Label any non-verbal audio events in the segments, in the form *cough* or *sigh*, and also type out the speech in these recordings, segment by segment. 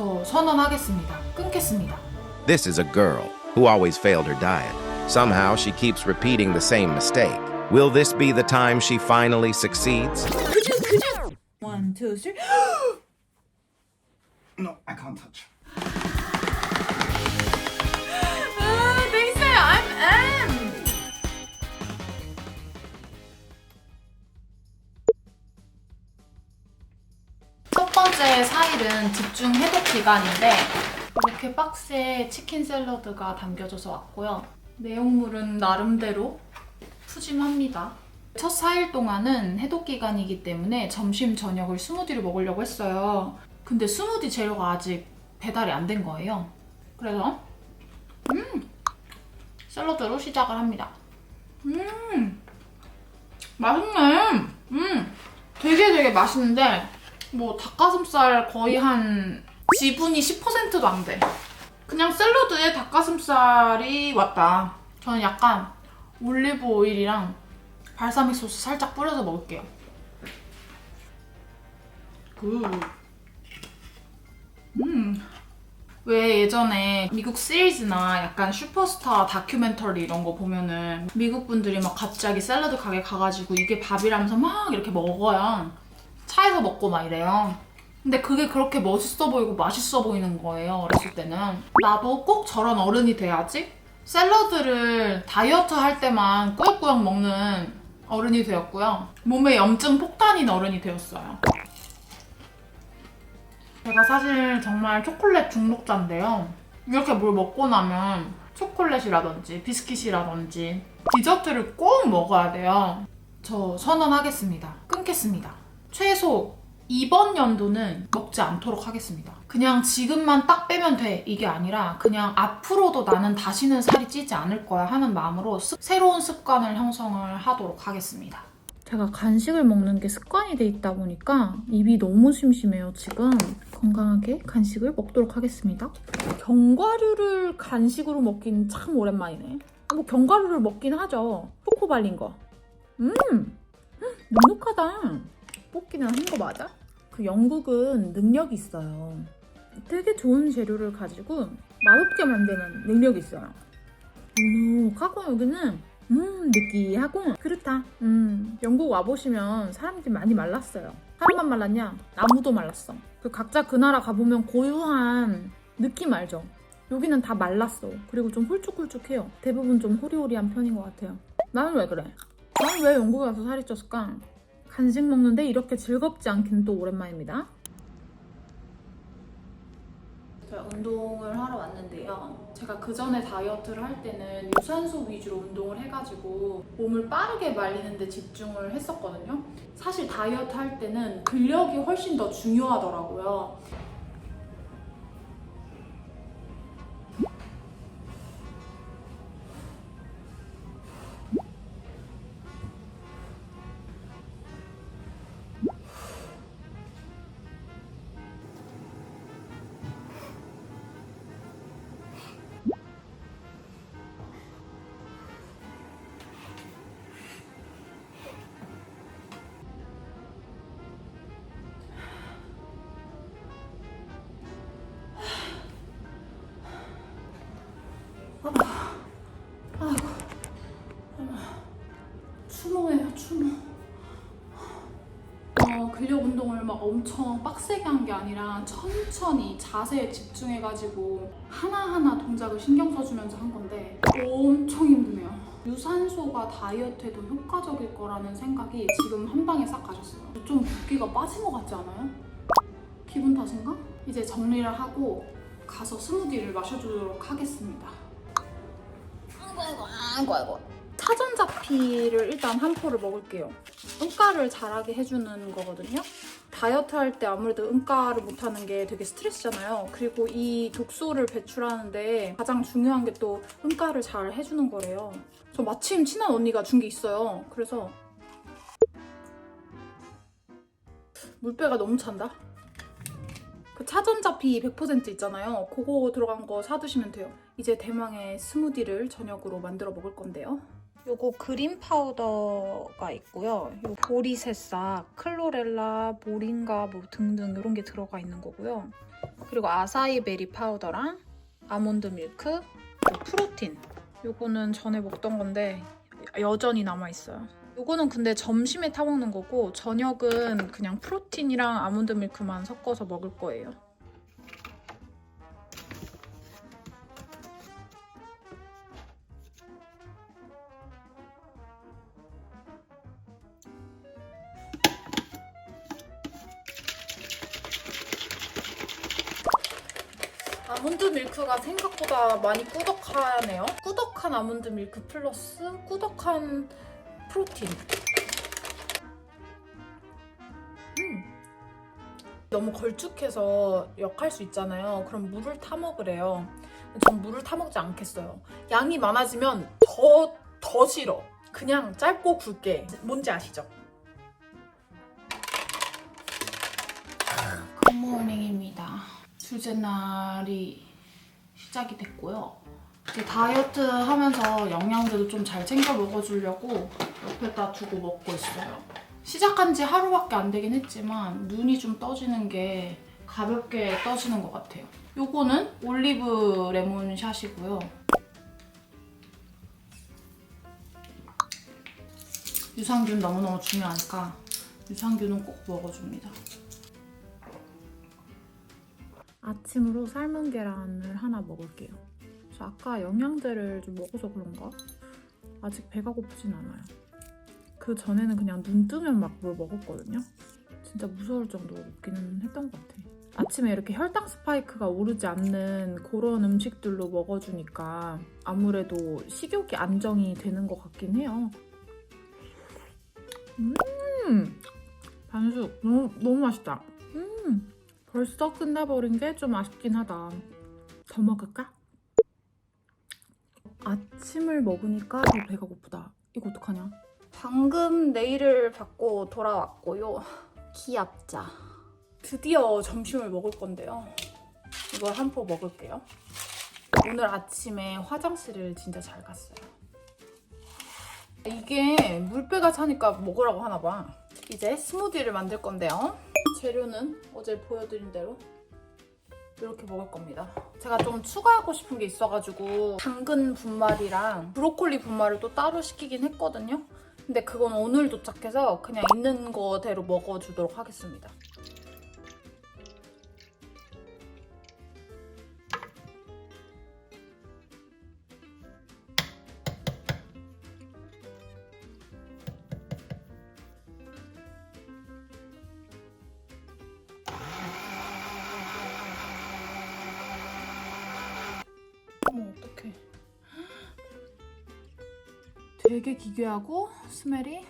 저 선언하겠습니다. 끊겠습니다. This is a girl who always failed her diet. Somehow she keeps repeating the same mistake. Will this be the time she finally succeeds? One, two, three. *gasps* No, I can't touch. 번째 사일은 집중 해독 기간인데 이렇게 박스에 치킨 샐러드가 담겨져서 왔고요. 내용물은 나름대로 푸짐합니다. 첫 4일 동안은 해독 기간이기 때문에 점심 저녁을 스무디를 먹으려고 했어요. 근데 스무디 재료가 아직 배달이 안 된 거예요. 그래서 샐러드로 시작을 합니다. 음, 맛있네. 음, 되게 되게 맛있는데 뭐 닭가슴살 거의 한 지분이 10%도 안 돼. 그냥 샐러드에 닭가슴살이 왔다. 저는 약간 올리브 오일이랑 발사믹 소스 살짝 뿌려서 먹을게요. 굿. 음. 왜 예전에 미국 시리즈나 약간 슈퍼스타 다큐멘터리 이런 거 보면은 미국 분들이 막 갑자기 샐러드 가게 가가지고 이게 밥이라면서 막 이렇게 먹어요. 차에서 먹고 막 이래요. 근데 그게 그렇게 멋있어 보이고 맛있어 보이는 거예요. 어렸을 때는. 나도 꼭 저런 어른이 돼야지. 샐러드를 다이어트 할 때만 꾸역꾸역 먹는 어른이 되었고요. 몸에 염증 폭탄인 어른이 되었어요. 제가 사실 정말 초콜릿 중독자인데요. 이렇게 뭘 먹고 나면 초콜릿이라든지 비스킷이라든지 디저트를 꼭 먹어야 돼요. 저 선언하겠습니다. 끊겠습니다. 최소 이번 연도는 먹지 않도록 하겠습니다. 그냥 지금만 딱 빼면 돼. 이게 아니라 그냥 앞으로도 나는 다시는 살이 찌지 않을 거야 하는 마음으로 습- 새로운 습관을 형성을 하도록 하겠습니다. 제가 간식을 먹는 게 습관이 돼 있다 보니까 입이 너무 심심해요 지금. 건강하게 간식을 먹도록 하겠습니다. 견과류를 간식으로 먹긴 참 오랜만이네. 뭐 견과류를 먹긴 하죠. 초코 발린 거. 음! 눅눅하다 뽑기는 한 거 맞아? 그 영국은 능력이 있어요. 되게 좋은 재료를 가지고 맛없게 만드는 능력이 있어요. 눅눅하고 여기는 음 느끼하고 그렇다. 음 영국 와보시면 사람들이 많이 말랐어요. 사람만 말랐냐? 나무도 말랐어. 그 각자 그 나라 가보면 고유한 느낌 알죠? 여기는 다 말랐어. 그리고 좀 홀쭉홀쭉해요. 대부분 좀 호리호리한 편인 것 같아요. 나는 왜 그래? 나는 왜 영국에 가서 살이 쪘을까 간식 먹는데 이렇게 즐겁지 않기는 또 오랜만입니다 제가 운동을 하러 왔는데요. 제가 그 전에 다이어트를 할 때는 유산소 위주로 운동을 해가지고 몸을 빠르게 말리는데 집중을 했었거든요. 사실 다이어트 할 때는 근력이 훨씬 더 중요하더라고요. 어, 근력 운동을 막 엄청 빡세게 한 게 아니라 천천히 자세에 집중해가지고 하나하나 동작을 신경 써주면서 한 건데 엄청 힘드네요. 유산소가 다이어트에도 효과적일 거라는 생각이 지금 한 방에 싹 가셨어요. 좀 붓기가 빠진 것 같지 않아요? 기분 탓인가? 이제 정리를 하고 가서 스무디를 마셔주도록 하겠습니다. 아이고 아이고 아이고 아이고 사전자피를 일단 한 포를 먹을게요. 음가를 잘하게 해주는 거거든요. 다이어트 할 때 아무래도 음가를 못하는 게 되게 스트레스잖아요. 그리고 이 독소를 배출하는데 가장 중요한 게또 음가를 잘 해주는 거래요. 저 마침 친한 언니가 준 게 있어요. 그래서 물배가 너무 찬다. 그 차전자피 100% 있잖아요. 그거 들어간 거 사두시면 돼요. 이제 대망의 스무디를 저녁으로 만들어 먹을 건데요. 요거 그린 파우더가 있고요. 요 보리 새싹, 클로렐라, 모링가 뭐 등등 이런 게 들어가 있는 거고요. 그리고 아사이 베리 파우더랑 아몬드 밀크, 프로틴. 요거는 전에 먹던 건데 여전히 남아 있어요. 요거는 근데 점심에 타 먹는 거고 저녁은 그냥 프로틴이랑 아몬드 밀크만 섞어서 먹을 거예요. 밀크가 생각보다 많이 꾸덕하네요. 꾸덕한 아몬드 밀크 플러스 꾸덕한 프로틴. 음. 너무 걸쭉해서 역할 수 있잖아요. 그럼 물을 타 먹으래요. 전 물을 타 먹지 않겠어요. 양이 많아지면 더, 더 싫어. 그냥 짧고 굵게. 뭔지 아시죠? 굿모닝입니다. 둘째 날이 시작이 됐고요. 이제 다이어트 하면서 영양제도 좀 잘 챙겨 먹어주려고 옆에다 두고 먹고 있어요. 시작한 지 하루밖에 안 되긴 했지만 눈이 좀 떠지는 게 가볍게 떠지는 것 같아요. 요거는 올리브 레몬 샷이고요. 유산균 너무너무 중요하니까 유산균은 꼭 먹어줍니다. 아침으로 삶은 계란을 하나 먹을게요. 저 아까 영양제를 좀 먹어서 그런가? 아직 배가 고프진 않아요. 그 전에는 그냥 눈 뜨면 막 뭘 먹었거든요. 진짜 무서울 정도로 먹기는 했던 것 같아. 아침에 이렇게 혈당 스파이크가 오르지 않는 그런 음식들로 먹어주니까 아무래도 식욕이 안정이 되는 것 같긴 해요. 음, 반숙 너무 너무 맛있다. 음. 벌써 끝나버린 게 좀 아쉽긴 하다. 더 먹을까? 아침을 먹으니까 더 배가 고프다. 이거 어떡하냐? 방금 네일을 받고 돌아왔고요. 귀엽자. 드디어 점심을 먹을 건데요. 이걸 한 포 먹을게요. 오늘 아침에 화장실을 진짜 잘 갔어요. 이게 물배가 차니까 먹으라고 하나 봐. 이제 스무디를 만들 건데요. 재료는 어제 보여드린 대로 이렇게 먹을 겁니다. 제가 좀 추가하고 싶은 게 있어가지고 당근 분말이랑 브로콜리 분말을 또 따로 시키긴 했거든요. 근데 그건 오늘 도착해서 그냥 있는 거대로 먹어주도록 하겠습니다. 되게 기괴하고 스멜이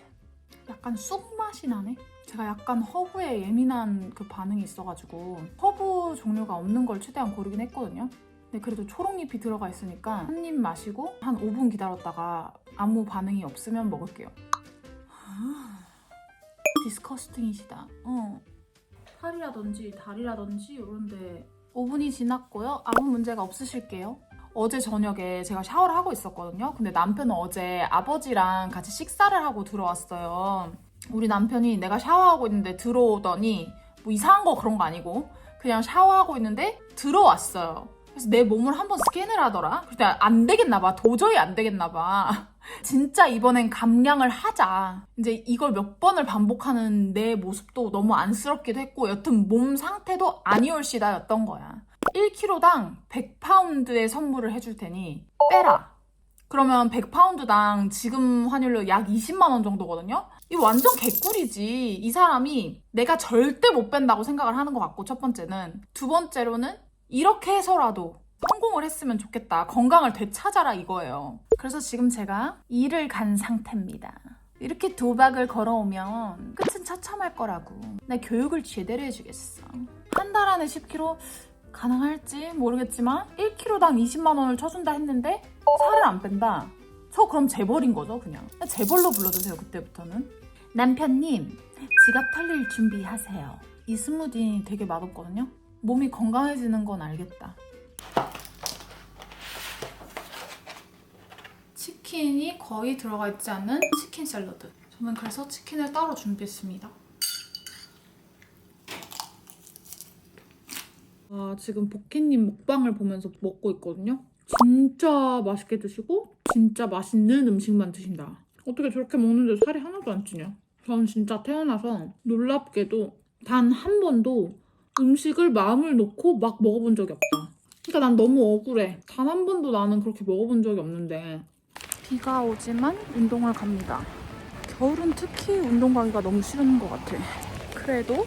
약간 쑥 맛이 나네. 제가 약간 허브에 예민한 그 반응이 있어가지고 허브 종류가 없는 걸 최대한 고르긴 했거든요. 근데 그래도 초록잎이 들어가 있으니까 한 입 마시고 한 5분 기다렸다가 아무 반응이 없으면 먹을게요. 아, 디스커스팅이시다. 어. 팔이라든지 다리라든지 이런데 5분이 지났고요. 아무 문제가 없으실게요 어제 저녁에 제가 샤워를 하고 있었거든요. 근데 남편은 어제 아버지랑 같이 식사를 하고 들어왔어요. 우리 남편이 내가 샤워하고 있는데 들어오더니 뭐 이상한 거 그런 거 아니고 그냥 샤워하고 있는데 들어왔어요. 그래서 내 몸을 한번 스캔을 하더라. 그때 안 되겠나 봐. 도저히 안 되겠나 봐. *laughs* 진짜 이번엔 감량을 하자. 이제 이걸 몇 번을 반복하는 내 모습도 너무 안쓰럽기도 했고 여튼 몸 상태도 아니올시다였던 거야. 1kg당 100파운드의 선물을 해줄 테니 빼라. 그러면 100파운드당 지금 환율로 약 20만 원 정도거든요. 이거 완전 개꿀이지. 이 사람이 내가 절대 못 뺀다고 생각을 하는 것 같고 첫 번째는 두 번째로는 이렇게 해서라도 성공을 했으면 좋겠다. 건강을 되찾아라 이거예요. 그래서 지금 제가 일을 간 상태입니다. 이렇게 도박을 걸어오면 끝은 처참할 거라고. 나 교육을 제대로 해주겠어. 한 달 안에 10kg 가능할지 모르겠지만 1kg당 20만 원을 쳐준다 했는데 살을 안 뺀다. 저 그럼 재벌인 거죠 그냥. 재벌로 불러주세요 그때부터는. 남편님 지갑 털릴 준비하세요. 이 스무디 되게 맛없거든요. 몸이 건강해지는 건 알겠다. 치킨이 거의 들어가 있지 않은 치킨 샐러드. 저는 그래서 치킨을 따로 준비했습니다. 아, 지금 복희님 먹방을 보면서 먹고 있거든요. 진짜 맛있게 드시고 진짜 맛있는 음식만 드신다. 어떻게 저렇게 먹는데 살이 하나도 안 찌냐? 저는 진짜 태어나서 놀랍게도 단 한 번도 음식을 마음을 놓고 막 먹어본 적이 없다. 그러니까 난 너무 억울해. 단 한 번도 나는 그렇게 먹어본 적이 없는데. 비가 오지만 운동을 갑니다. 겨울은 특히 운동 가기가 너무 싫은 것 같아. 그래도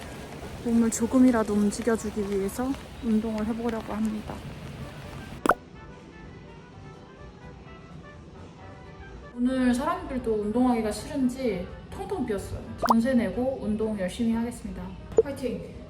몸을 조금이라도 움직여주기 위해서 운동을 해보려고 합니다. 오늘 사람들도 운동하기가 싫은지 텅텅 비었어요. 전세 내고 운동 열심히 하겠습니다. 파이팅!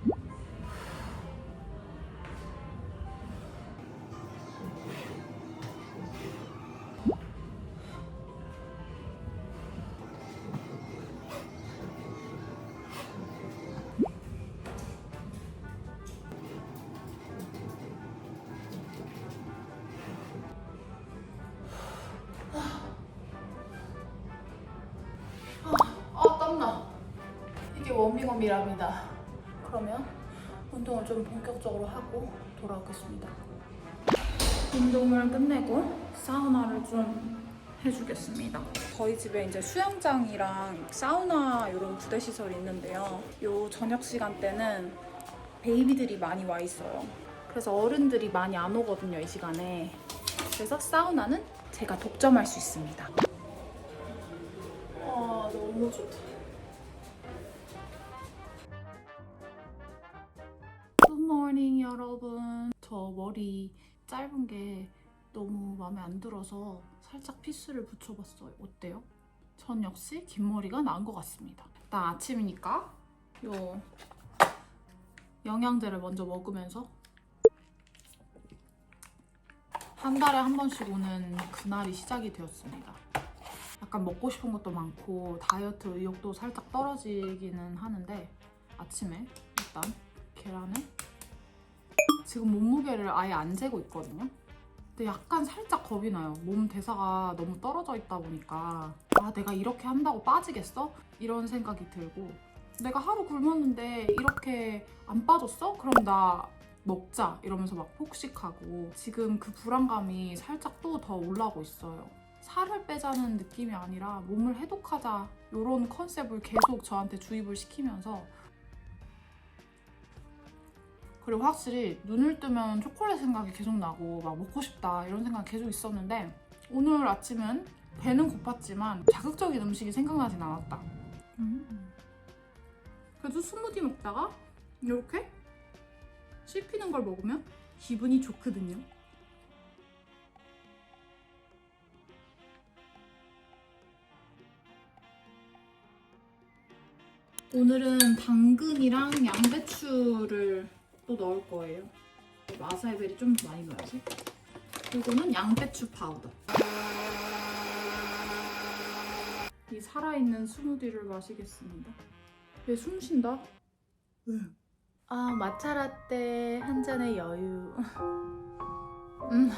워밍업이랍니다. 그러면 운동을 좀 본격적으로 하고 돌아오겠습니다. 운동을 끝내고 사우나를 좀 해주겠습니다. 저희 집에 이제 수영장이랑 사우나 이런 부대 시설이 있는데요. 요 저녁 시간대는 베이비들이 많이 와 있어요. 그래서 어른들이 많이 안 오거든요 이 시간에. 그래서 사우나는 제가 독점할 수 있습니다. 아 너무 좋다. 굿모닝 여러분. 저 머리 짧은 게 너무 마음에 안 들어서 살짝 피스를 붙여봤어요. 어때요? 전 역시 긴 머리가 나은 것 같습니다. 일단 아침이니까 요 영양제를 먼저 먹으면서 한 달에 한 번씩 오는 그날이 시작이 되었습니다. 약간 먹고 싶은 것도 많고 다이어트 의욕도 살짝 떨어지기는 하는데 아침에 일단 계란을 지금 몸무게를 아예 안 재고 있거든요. 근데 약간 살짝 겁이 나요. 몸 대사가 너무 떨어져 있다 보니까 아 내가 이렇게 한다고 빠지겠어? 이런 생각이 들고 내가 하루 굶었는데 이렇게 안 빠졌어? 그럼 나 먹자 이러면서 막 폭식하고 지금 그 불안감이 살짝 또 더 올라오고 있어요. 살을 빼자는 느낌이 아니라 몸을 해독하자 이런 컨셉을 계속 저한테 주입을 시키면서 그리고 확실히 눈을 뜨면 초콜릿 생각이 계속 나고 막 먹고 싶다 이런 생각이 계속 있었는데 오늘 아침은 배는 고팠지만 자극적인 음식이 생각나진 않았다. 음. 그래도 스무디 먹다가 이렇게 씹히는 걸 먹으면 기분이 좋거든요. 오늘은 당근이랑 양배추를 또 넣을 거예요. 마사이베리 좀 많이 넣어야지. 이거는 양배추 파우더. 이 살아있는 스무디를 마시겠습니다. 얘 숨 쉰다. 아 마차 라떼 한 잔의 여유. *laughs* 음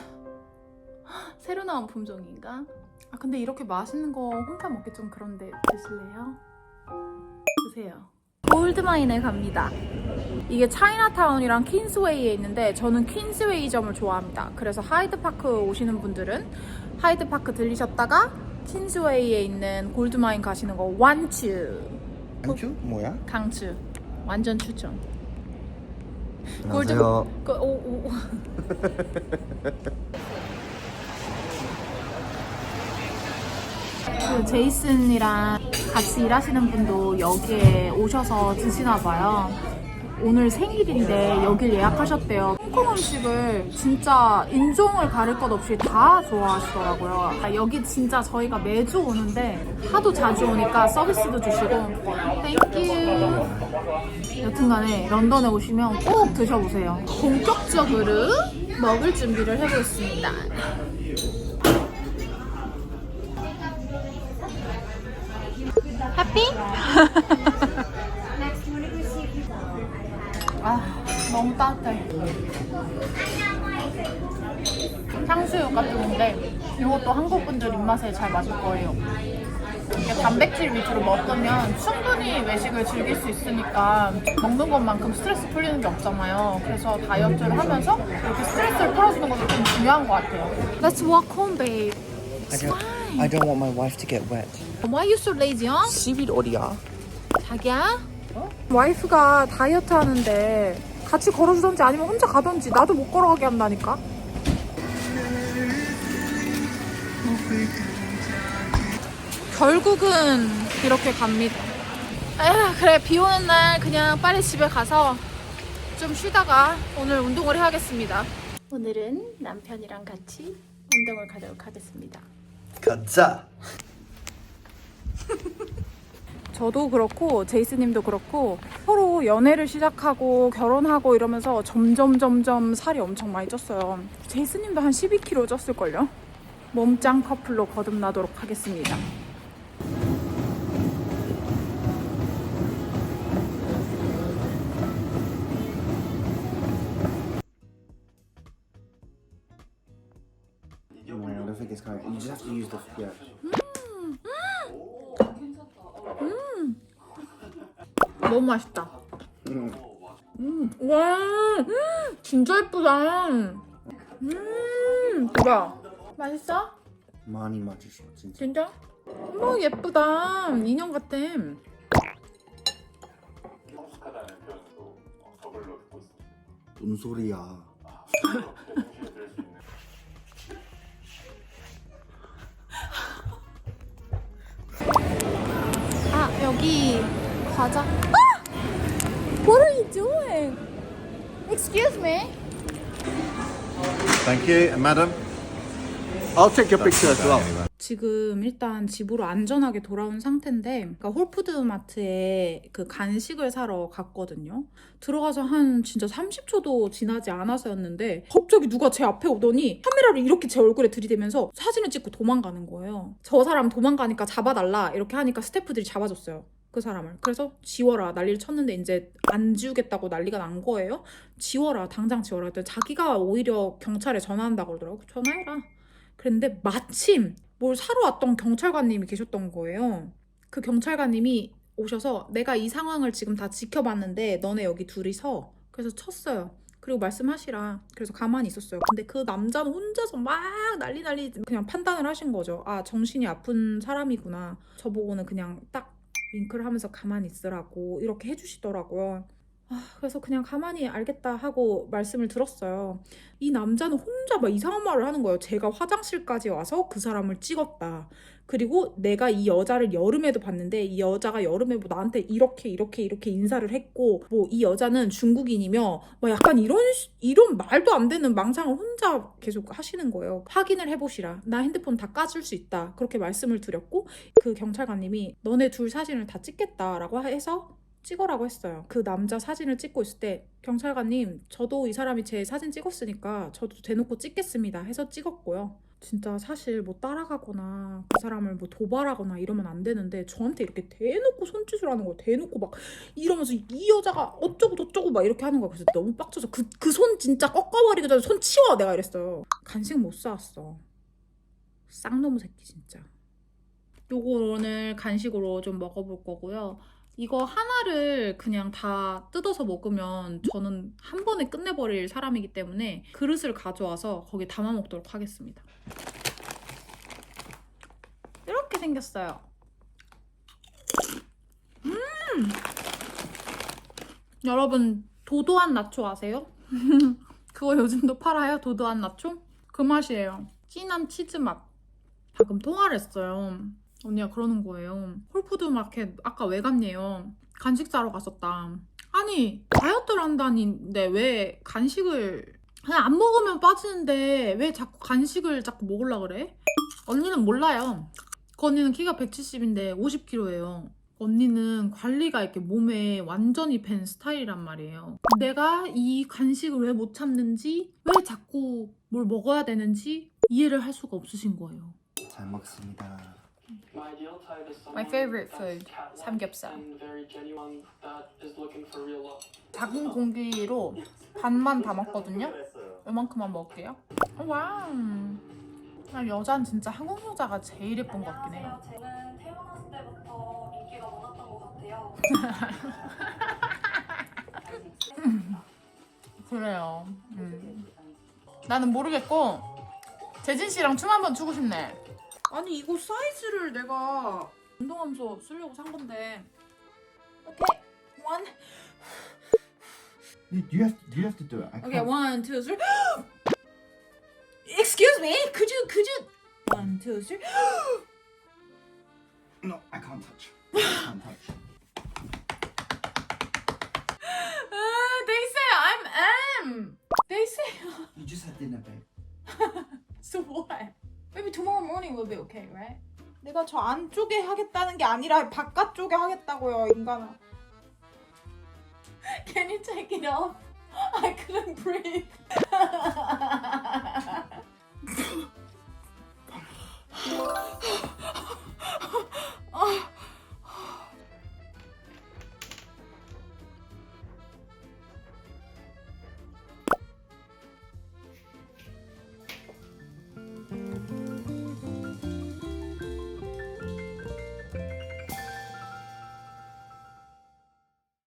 *gasps* 새로 나온 품종인가? 아 근데 이렇게 맛있는 거 혼자 먹기 좀 그런데 드실래요? 드세요. 골드마인에 갑니다. 이게 차이나타운이랑 퀸스웨이에 있는데 저는 퀸스웨이점을 좋아합니다. 그래서 하이드파크 오시는 분들은 하이드파크 들리셨다가 퀸스웨이에 있는 골드마인 가시는 거 완추 안주 뭐야? 강추 완전 추천. 안녕하세요. 그, 오, 오. *laughs* 그 제이슨이랑 같이 일하시는 분도 여기에 오셔서 드시나 봐요. 오늘 생일인데 여길 예약하셨대요. 홍콩 음식을 진짜 인종을 가릴 것 없이 다 좋아하시더라고요. 아, 여기 진짜 저희가 매주 오는데 하도 자주 오니까 서비스도 주시고 땡큐. 여튼간에 런던에 오시면 꼭 드셔보세요. 본격적으로 먹을 준비를 해보겠습니다. 해피? *laughs* 아 너무 따뜻해. 향수육 같은 건데 이것도 한국 분들 입맛에 잘 맞을 거예요. 이게 단백질 위주로 먹으면 충분히 외식을 즐길 수 있으니까 먹는 것만큼 스트레스 풀리는 게 없잖아요. 그래서 다이어트를 하면서 이렇게 스트레스를 풀어주는 것도 좀 중요한 것 같아요. Let's walk home, babe. I don't, want my wife to get wet. Why are you so lazy, huh? Seaweed 어디야? 자기야? 와이프가 다이어트 하는데 같이 걸어주던지 아니면 혼자 가던지 나도 못 걸어가게 한다니까. 결국은 이렇게 갑니다. 에휴, 그래 비 오는 날 그냥 빨리 집에 가서 좀 쉬다가 오늘 운동을 해야겠습니다. 오늘은 남편이랑 같이 운동을 가도록 하겠습니다. 가자. 저도 그렇고 제이스님도 그렇고 서로 연애를 시작하고 결혼하고 이러면서 점점 점점 살이 엄청 많이 쪘어요. 제이스님도 한 12kg 쪘을걸요? 몸짱 커플로 거듭나도록 하겠습니다. Going. You just have to use the yeah. 너무 맛있다. 음, 와, 음, 진짜 예쁘다. 음, 뭐야? 맛있어? 많이 맞으셔 진짜. 진짜? 어머 예쁘다. 인형 같아. 뭔 소리야? *laughs* 아 여기 과자. 아! What are you doing? Excuse me. Thank you, madam. I'll take your picture as well. 지금 일단 집으로 안전하게 돌아온 상태인데 그러니까 홀푸드 마트에 그 간식을 사러 갔거든요. 들어가서 한 진짜 30초도 지나지 않아서였는데 갑자기 누가 제 앞에 오더니 카메라를 이렇게 제 얼굴에 들이대면서 사진을 찍고 도망가는 거예요. 저 사람 도망가니까 잡아달라 이렇게 하니까 스태프들이 잡아줬어요. 그 사람을. 그래서 지워라 난리를 쳤는데 이제 안 지우겠다고 난리가 난 거예요. 지워라 당장 지워라 자기가 오히려 경찰에 전화한다고 그러더라고. 전화해라. 그런데 마침 뭘 사러 왔던 경찰관님이 계셨던 거예요. 그 경찰관님이 오셔서 내가 이 상황을 지금 다 지켜봤는데 너네 여기 둘이 서. 그래서 쳤어요. 그리고 말씀하시라. 그래서 가만히 있었어요. 근데 그 남자는 혼자서 막 난리 난리 그냥 판단을 하신 거죠. 아, 정신이 아픈 사람이구나. 저보고는 그냥 딱 윙크를 하면서 가만히 있으라고 이렇게 해주시더라고요. 아, 그래서 그냥 가만히 알겠다 하고 말씀을 들었어요. 이 남자는 혼자 막 이상한 말을 하는 거예요. 제가 화장실까지 와서 그 사람을 찍었다. 그리고 내가 이 여자를 여름에도 봤는데 이 여자가 여름에 뭐 나한테 이렇게 이렇게 이렇게 인사를 했고 뭐 이 여자는 중국인이며 뭐 약간 이런 시- 이런 말도 안 되는 망상을 혼자 계속 하시는 거예요. 확인을 해보시라. 나 핸드폰 다 까줄 수 있다. 그렇게 말씀을 드렸고 그 경찰관님이 너네 둘 사진을 다 찍겠다라고 해서 찍으라고 했어요. 그 남자 사진을 찍고 있을 때 경찰관님 저도 이 사람이 제 사진 찍었으니까 저도 대놓고 찍겠습니다 해서 찍었고요. 진짜 사실 뭐 따라가거나 그 사람을 뭐 도발하거나 이러면 안 되는데 저한테 이렇게 대놓고 손짓을 하는 거예요. 대놓고 막 이러면서 이 여자가 어쩌고 저쩌고 막 이렇게 하는 거야. 그래서 너무 빡쳐서 그 그 손 진짜 꺾어버리기 전에 손 치워 내가 이랬어요. 간식 못 사왔어. 쌍놈의 새끼 진짜. 요거 오늘 간식으로 좀 먹어볼 거고요. 이거 하나를 그냥 다 뜯어서 먹으면 저는 한 번에 끝내버릴 사람이기 때문에 그릇을 가져와서 거기 담아 먹도록 하겠습니다. 이렇게 생겼어요. 음! 여러분, 도도한 나초 아세요? *laughs* 그거 요즘도 팔아요? 도도한 나초? 그 맛이에요. 진한 치즈 맛. 방금 통화를 했어요. 언니가 그러는 거예요. 홀푸드 마켓 아까 왜 갔네요. 간식 사러 갔었다. 아니 다이어트를 한다는데 왜 간식을 그냥 안 먹으면 빠지는데 왜 자꾸 간식을 자꾸 먹으려 그래? 언니는 몰라요. 그 언니는 키가 170인데 50kg예요. 언니는 관리가 이렇게 몸에 완전히 밴 스타일이란 말이에요. 내가 이 간식을 왜 못 참는지, 왜 자꾸 뭘 먹어야 되는지 이해를 할 수가 없으신 거예요. 잘 먹습니다. My favorite food, 삼겹살. 작은 공기로 반만 담았거든요. 이만큼만 먹을게요. 와. 아, 여자는 진짜 한국 여자가 제일 예쁜 것 같긴 해요. 저는 *laughs* 태어나서 그래요. 음. 나는 모르겠고 재진 씨랑 춤 한번 추고 싶네. 아니 이거 사이즈를 내가 운동하면서 쓰려고 산 건데. 오케이 원. You, have to, you have to do it. I Okay, one, two, three. Excuse me. Could you, could you? One, two, three. No, I can't touch. I can't touch. Uh, they say I'm M. They say. You just had dinner, babe. So what? Morning will be okay, right? 내가 저 안쪽에 하겠다는 게 아니라 바깥쪽에 하겠다고요, 인간아. Can you take it off? I couldn't breathe.